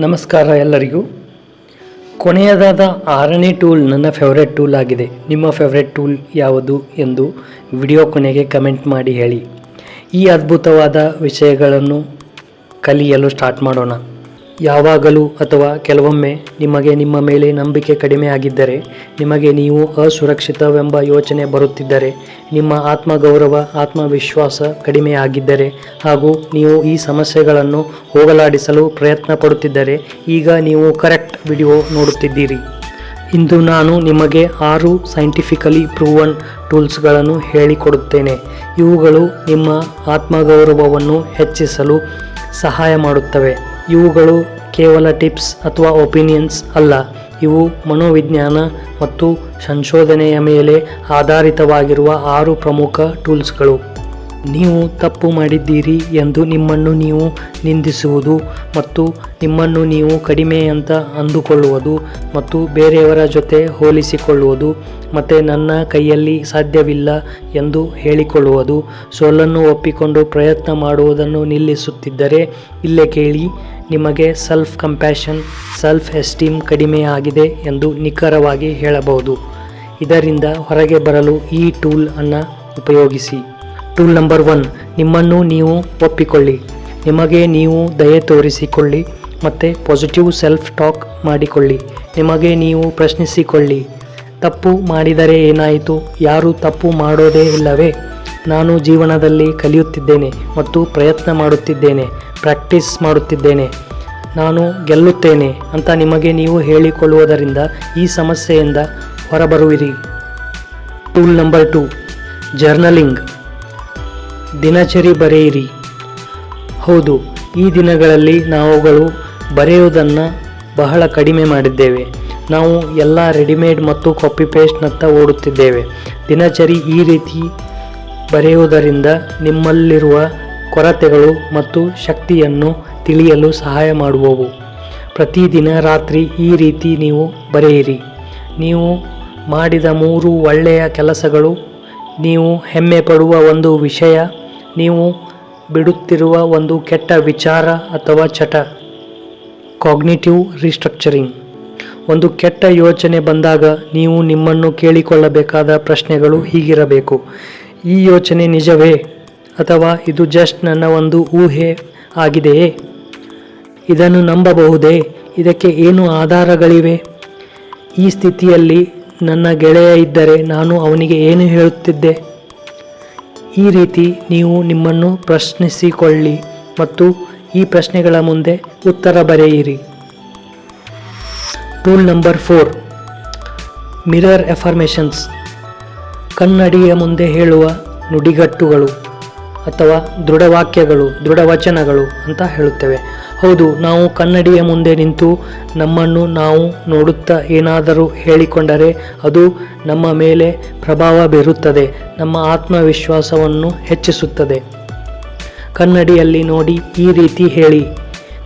ನಮಸ್ಕಾರ ಎಲ್ಲರಿಗೂ. ಕೊನೆಯದಾದ ಆರನೇ ಟೂಲ್ ನನ್ನ ಫೇವ್ರೆಟ್ ಟೂಲ್ ಆಗಿದೆ. ನಿಮ್ಮ ಫೇವ್ರೆಟ್ ಟೂಲ್ ಯಾವುದು ಎಂದು ವಿಡಿಯೋ ಕೊನೆಗೆ ಕಮೆಂಟ್ ಮಾಡಿ ಹೇಳಿ. ಈ ಅದ್ಭುತವಾದ ವಿಷಯಗಳನ್ನು ಕಲಿಯಲು ಸ್ಟಾರ್ಟ್ ಮಾಡೋಣ. ಯಾವಾಗಲೂ ಅಥವಾ ಕೆಲವೊಮ್ಮೆ ನಿಮಗೆ ನಿಮ್ಮ ಮೇಲೆ ನಂಬಿಕೆ ಕಡಿಮೆ ಆಗಿದ್ದರೆ, ನಿಮಗೆ ನೀವು ಅಸುರಕ್ಷಿತವೆಂಬ ಯೋಚನೆ ಬರುತ್ತಿದ್ದರೆ, ನಿಮ್ಮ ಆತ್ಮಗೌರವ, ಆತ್ಮವಿಶ್ವಾಸ ಕಡಿಮೆ ಆಗಿದ್ದರೆ ಹಾಗೂ ನೀವು ಈ ಸಮಸ್ಯೆಗಳನ್ನು ಹೋಗಲಾಡಿಸಲು ಪ್ರಯತ್ನ ಪಡುತ್ತಿದ್ದರೆ, ಈಗ ನೀವು ಕರೆಕ್ಟ್ ವಿಡಿಯೋ ನೋಡುತ್ತಿದ್ದೀರಿ. ಇಂದು ನಾನು ನಿಮಗೆ ಆರು ಸೈಂಟಿಫಿಕಲಿ ಪ್ರೂವನ್ ಟೂಲ್ಸ್ಗಳನ್ನು ಹೇಳಿಕೊಡುತ್ತೇನೆ. ಇವುಗಳು ನಿಮ್ಮ ಆತ್ಮಗೌರವವನ್ನು ಹೆಚ್ಚಿಸಲು ಸಹಾಯ ಮಾಡುತ್ತವೆ. ಇವುಗಳು ಕೇವಲ ಟಿಪ್ಸ್ ಅಥವಾ ಒಪಿನಿಯನ್ಸ್ ಅಲ್ಲ. ಇವು ಮನೋವಿಜ್ಞಾನ ಮತ್ತು ಸಂಶೋಧನೆಯ ಮೇಲೆ ಆಧಾರಿತವಾಗಿರುವ ಆರು ಪ್ರಮುಖ ಟೂಲ್ಸ್ಗಳು. ನೀವು ತಪ್ಪು ಮಾಡಿದ್ದೀರಿ ಎಂದು ನಿಮ್ಮನ್ನು ನೀವು ನಿಂದಿಸುವುದು ಮತ್ತು ನಿಮ್ಮನ್ನು ನೀವು ಕಡಿಮೆ ಅಂತ ಅಂದುಕೊಳ್ಳುವುದು ಮತ್ತು ಬೇರೆಯವರ ಜೊತೆ ಹೋಲಿಸಿಕೊಳ್ಳುವುದು ಮತ್ತು ನನ್ನ ಕೈಯಲ್ಲಿ ಸಾಧ್ಯವಿಲ್ಲ ಎಂದು ಹೇಳಿಕೊಳ್ಳುವುದು. ಸೋಲನ್ನು ಒಪ್ಪಿಕೊಂಡು ಪ್ರಯತ್ನ ಮಾಡುವುದನ್ನು ನಿಲ್ಲಿಸುತ್ತಿದ್ದರೆ ಇಲ್ಲೇ ಕೇಳಿ. ನಿಮಗೆ ಸೆಲ್ಫ್ ಕಂಪ್ಯಾಷನ್ ಸೆಲ್ಫ್ ಎಸ್ಟೀಮ್ ಕಡಿಮೆಯಾಗಿದೆ ಎಂದು ನಿಖರವಾಗಿ ಹೇಳಬಹುದು. ಇದರಿಂದ ಹೊರಗೆ ಬರಲು ಈ ಟೂಲ್ ಅನ್ನು ಉಪಯೋಗಿಸಿ. ಟೂಲ್ ನಂಬರ್ ಒನ್ ನಿಮ್ಮನ್ನು ನೀವು ಒಪ್ಪಿಕೊಳ್ಳಿ. ನಿಮಗೆ ನೀವು ದಯೆ ತೋರಿಸಿಕೊಳ್ಳಿ ಮತ್ತು ಪಾಸಿಟಿವ್ ಸೆಲ್ಫ್ ಟಾಕ್ ಮಾಡಿಕೊಳ್ಳಿ. ನಿಮಗೆ ನೀವು ಪ್ರಶ್ನಿಸಿಕೊಳ್ಳಿ. ತಪ್ಪು ಮಾಡಿದರೆ ಏನಾಯಿತು? ಯಾರು ತಪ್ಪು ಮಾಡೋದೇ ಇಲ್ಲವೇ? ನಾನು ಜೀವನದಲ್ಲಿ ಕಲಿಯುತ್ತಿದ್ದೇನೆ ಮತ್ತು ಪ್ರಯತ್ನ ಮಾಡುತ್ತಿದ್ದೇನೆ, ಪ್ರಾಕ್ಟೀಸ್ ಮಾಡುತ್ತಿದ್ದೇನೆ. ನಾನು ಗೆಲ್ಲುತ್ತೇನೆ ಅಂತ ನಿಮಗೆ ನೀವು ಹೇಳಿಕೊಳ್ಳುವುದರಿಂದ ಈ ಸಮಸ್ಯೆಯಿಂದ ಹೊರಬರುವಿರಿ. Tool number two, journaling. ದಿನಚರಿ ಬರೆಯಿರಿ. ಹೌದು, ಈ ದಿನಗಳಲ್ಲಿ ನಾವುಗಳು ಬರೆಯುವುದನ್ನು ಬಹಳ ಕಡಿಮೆ ಮಾಡಿದ್ದೇವೆ. ನಾವು ಎಲ್ಲ ರೆಡಿಮೇಡ್ ಮತ್ತು ಕಾಪಿ ಪೇಸ್ಟ್ನತ್ತ ಓಡುತ್ತಿದ್ದೇವೆ. ದಿನಚರಿ ಈ ರೀತಿ ಬರೆಯುವುದರಿಂದ ನಿಮ್ಮಲ್ಲಿರುವ ಕೊರತೆಗಳು ಮತ್ತು ಶಕ್ತಿಯನ್ನು ತಿಳಿಯಲು ಸಹಾಯ ಮಾಡುವವು. ಪ್ರತಿದಿನ ರಾತ್ರಿ ಈ ರೀತಿ ನೀವು ಬರೆಯಿರಿ. ನೀವು ಮಾಡಿದ ಮೂರು ಒಳ್ಳೆಯ ಕೆಲಸಗಳು, ನೀವು ಹೆಮ್ಮೆ ಪಡುವ ಒಂದು ವಿಷಯ, ನೀವು ಬಿಡುತ್ತಿರುವ ಒಂದು ಕೆಟ್ಟ ವಿಚಾರ ಅಥವಾ ಚಟ. ಕಾಗ್ನಿಟಿವ್ ರಿಸ್ಟ್ರಕ್ಚರಿಂಗ್ ಒಂದು ಕೆಟ್ಟ ಯೋಚನೆ ಬಂದಾಗ ನೀವು ನಿಮ್ಮನ್ನು ಕೇಳಿಕೊಳ್ಳಬೇಕಾದ ಪ್ರಶ್ನೆಗಳು ಹೀಗಿರಬೇಕು. ಈ ಯೋಚನೆ ನಿಜವೇ ಅಥವಾ ಇದು ಜಸ್ಟ್ ನನ್ನ ಒಂದು ಊಹೆ ಆಗಿದೆಯೇ? ಇದನ್ನು ನಂಬಬಹುದೇ? ಇದಕ್ಕೆ ಏನು ಆಧಾರಗಳಿವೆ? ಈ ಸ್ಥಿತಿಯಲ್ಲಿ ನನ್ನ ಗೆಳೆಯ ಇದ್ದರೆ ನಾನು ಅವನಿಗೆ ಏನು ಹೇಳುತ್ತಿದ್ದೆ? ಈ ರೀತಿ ನೀವು ನಿಮ್ಮನ್ನು ಪ್ರಶ್ನಿಸಿಕೊಳ್ಳಿ ಮತ್ತು ಈ ಪ್ರಶ್ನೆಗಳ ಮುಂದೆ ಉತ್ತರ ಬರೆಯಿರಿ. Tool number four, mirror affirmations. ಕನ್ನಡಿಯ ಮುಂದೆ ಹೇಳುವ ನುಡಿಗಟ್ಟುಗಳು ಅಥವಾ ದೃಢವಾಕ್ಯಗಳು, ದೃಢವಚನಗಳು ಅಂತ ಹೇಳುತ್ತೇವೆ. ಹೌದು, ನಾವು ಕನ್ನಡಿಯ ಮುಂದೆ ನಿಂತು ನಮ್ಮನ್ನು ನಾವು ನೋಡುತ್ತಾ ಏನಾದರೂ ಹೇಳಿಕೊಂಡರೆ ಅದು ನಮ್ಮ ಮೇಲೆ ಪ್ರಭಾವ ಬೀರುತ್ತದೆ, ನಮ್ಮ ಆತ್ಮವಿಶ್ವಾಸವನ್ನು ಹೆಚ್ಚಿಸುತ್ತದೆ. ಕನ್ನಡಿಯಲ್ಲಿ ನೋಡಿ ಈ ರೀತಿ ಹೇಳಿ,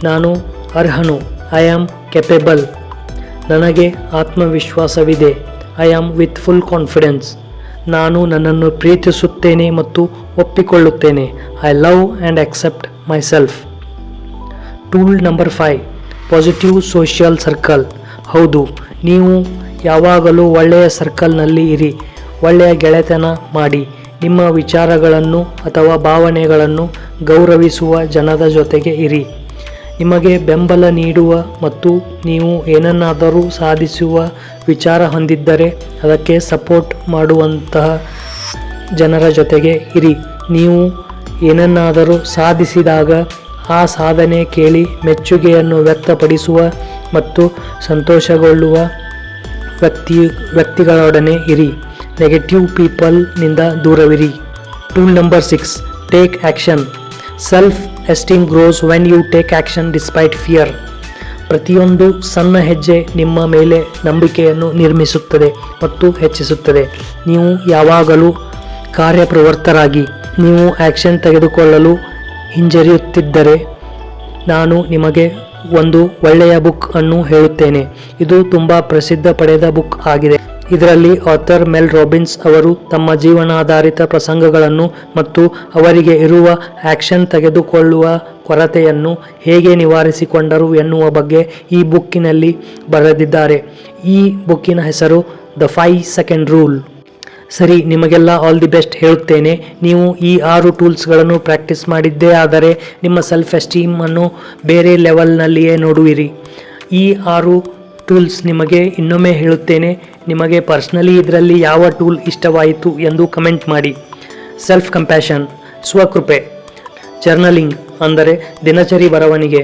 ನಾನು ಅರ್ಹನು ಐ ಆಮ್ ಕೆಪೆಬಲ್ ನನಗೆ ಆತ್ಮವಿಶ್ವಾಸವಿದೆ I am with full confidence ನಾನು ನನ್ನನ್ನು ಪ್ರೀತಿಸುತ್ತೇನೆ ಮತ್ತು ಒಪ್ಪಿಕೊಳ್ಳುತ್ತೇನೆ. I love and accept myself tool number five positive social circle ಹೌದು, ನೀವು ಯಾವಾಗಲೂ ಒಳ್ಳೆಯ ಸರ್ಕಲ್ನಲ್ಲಿ ಇರಿ. ಒಳ್ಳೆಯ ಗೆಳೆತನ ಮಾಡಿ. ನಿಮ್ಮ ವಿಚಾರಗಳನ್ನು ಅಥವಾ ಭಾವನೆಗಳನ್ನು ಗೌರವಿಸುವ ಜನರ ಜೊತೆಗೆ ಇರಿ. ನಿಮಗೆ ಬೆಂಬಲ ನೀಡುವ ಮತ್ತು ನೀವು ಏನನ್ನಾದರೂ ಸಾಧಿಸುವ ವಿಚಾರ ಹೊಂದಿದ್ದರೆ ಅದಕ್ಕೆ ಸಪೋರ್ಟ್ ಮಾಡುವಂತಹ ಜನರ ಜೊತೆಗೆ ಇರಿ. ನೀವು ಏನನ್ನಾದರೂ ಸಾಧಿಸಿದಾಗ ಆ ಸಾಧನೆ ಕೇಳಿ ಮೆಚ್ಚುಗೆಯನ್ನು ವ್ಯಕ್ತಪಡಿಸುವ ಮತ್ತು ಸಂತೋಷಗೊಳ್ಳುವ ವ್ಯಕ್ತಿ, ವ್ಯಕ್ತಿಗಳೊಡನೆ ಇರಿ. ನೆಗೆಟಿವ್ ಪೀಪಲ್ನಿಂದ ದೂರವಿರಿ. Tool number six, take action. Self esteem grows when you take action despite fear ಪ್ರತಿಯೊಂದು ಸಣ್ಣ ಹೆಜ್ಜೆ ನಿಮ್ಮ ಮೇಲೆ ನಂಬಿಕೆಯನ್ನು ನಿರ್ಮಿಸುತ್ತದೆ ಮತ್ತು ಹೆಚ್ಚಿಸುತ್ತದೆ. ನೀವು ಯಾವಾಗಲೂ ಕಾರ್ಯಪ್ರವರ್ತರಾಗಿ ನೀವು ಆ್ಯಕ್ಷನ್ ತೆಗೆದುಕೊಳ್ಳಲು ಹಿಂಜರಿಯುತ್ತಿದ್ದರೆ ನಾನು ನಿಮಗೆ ಒಂದು ಒಳ್ಳೆಯ ಬುಕ್ ಅನ್ನು ಹೇಳುತ್ತೇನೆ. ಇದು ತುಂಬ ಪ್ರಸಿದ್ಧ ಪಡೆದ ಬುಕ್ ಆಗಿದೆ. ಇದರಲ್ಲಿ ಆಥರ್ ಮೆಲ್ ರಾಬಿನ್ಸ್ ಅವರು ತಮ್ಮ ಜೀವನಾಧಾರಿತ ಪ್ರಸಂಗಗಳನ್ನು ಮತ್ತು ಅವರಿಗೆ ಇರುವ ಆಕ್ಷನ್ ತೆಗೆದುಕೊಳ್ಳುವ ಕೊರತೆಯನ್ನು ಹೇಗೆ ನಿವಾರಿಸಿಕೊಂಡರು ಎನ್ನುವ ಬಗ್ಗೆ ಈ ಬುಕ್ಕಿನಲ್ಲಿ ಬರೆದಿದ್ದಾರೆ. ಈ ಬುಕ್ಕಿನ ಹೆಸರು ದ ಫೈ ಸೆಕೆಂಡ್ ರೂಲ್ ಸರಿ, ನಿಮಗೆಲ್ಲ ಆಲ್ ದಿ ಬೆಸ್ಟ್ ಹೇಳುತ್ತೇನೆ. ನೀವು ಈ ಆರು ಟೂಲ್ಸ್ಗಳನ್ನು ಪ್ರಾಕ್ಟೀಸ್ ಮಾಡಿದ್ದೇ ಆದರೆ ನಿಮ್ಮ ಸೆಲ್ಫ್ ಎಸ್ಟೀಮನ್ನು ಬೇರೆ ಲೆವೆಲ್ನಲ್ಲಿಯೇ ನೋಡುವಿರಿ. ಈ ಆರು ಟೂಲ್ಸ್ ನಿಮಗೆ ಇನ್ನೊಮ್ಮೆ ಹೇಳುತ್ತೇನೆ. ನಿಮಗೆ ಪರ್ಸ್ನಲಿ ಇದರಲ್ಲಿ ಯಾವ ಟೂಲ್ ಇಷ್ಟವಾಯಿತು ಎಂದು ಕಮೆಂಟ್ ಮಾಡಿ. ಸೆಲ್ಫ್ ಕಂಪ್ಯಾಷನ್ ಸ್ವಕೃಪೆ ಜರ್ನಲಿಂಗ್ ಅಂದರೆ ದಿನಚರಿ ಬರವಣಿಗೆ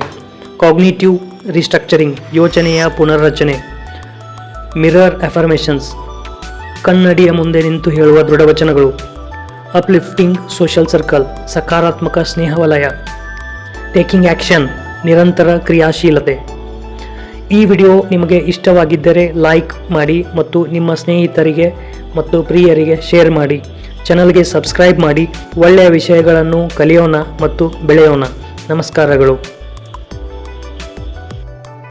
ಕಾಗ್ನಿಟಿವ್ ರಿಸ್ಟ್ರಕ್ಚರಿಂಗ್ ಯೋಚನೆಯ ಪುನರ್ರಚನೆ ಮಿರರ್ ಅಫರ್ಮೇಷನ್ಸ್ ಕನ್ನಡಿಯ ಮುಂದೆ ನಿಂತು ಹೇಳುವ ದೃಢವಚನಗಳು ಅಪ್ಲಿಫ್ಟಿಂಗ್ ಸೋಷಲ್ ಸರ್ಕಲ್ ಸಕಾರಾತ್ಮಕ ಸ್ನೇಹವಲಯ ಟೇಕಿಂಗ್ ಆ್ಯಕ್ಷನ್ ನಿರಂತರ ಕ್ರಿಯಾಶೀಲತೆ. ಈ ವಿಡಿಯೋ ನಿಮಗೆ ಇಷ್ಟವಾಗಿದ್ದರೆ ಲೈಕ್ ಮಾಡಿ ಮತ್ತು ನಿಮ್ಮ ಸ್ನೇಹಿತರಿಗೆ ಮತ್ತು ಪ್ರಿಯರಿಗೆ ಶೇರ್ ಮಾಡಿ. ಚಾನಲ್ಗೆ ಸಬ್ಸ್ಕ್ರೈಬ್ ಮಾಡಿ. ಒಳ್ಳೆಯ ವಿಷಯಗಳನ್ನು ಕಲಿಯೋಣ ಮತ್ತು ಬೆಳೆಯೋಣ. ನಮಸ್ಕಾರಗಳು.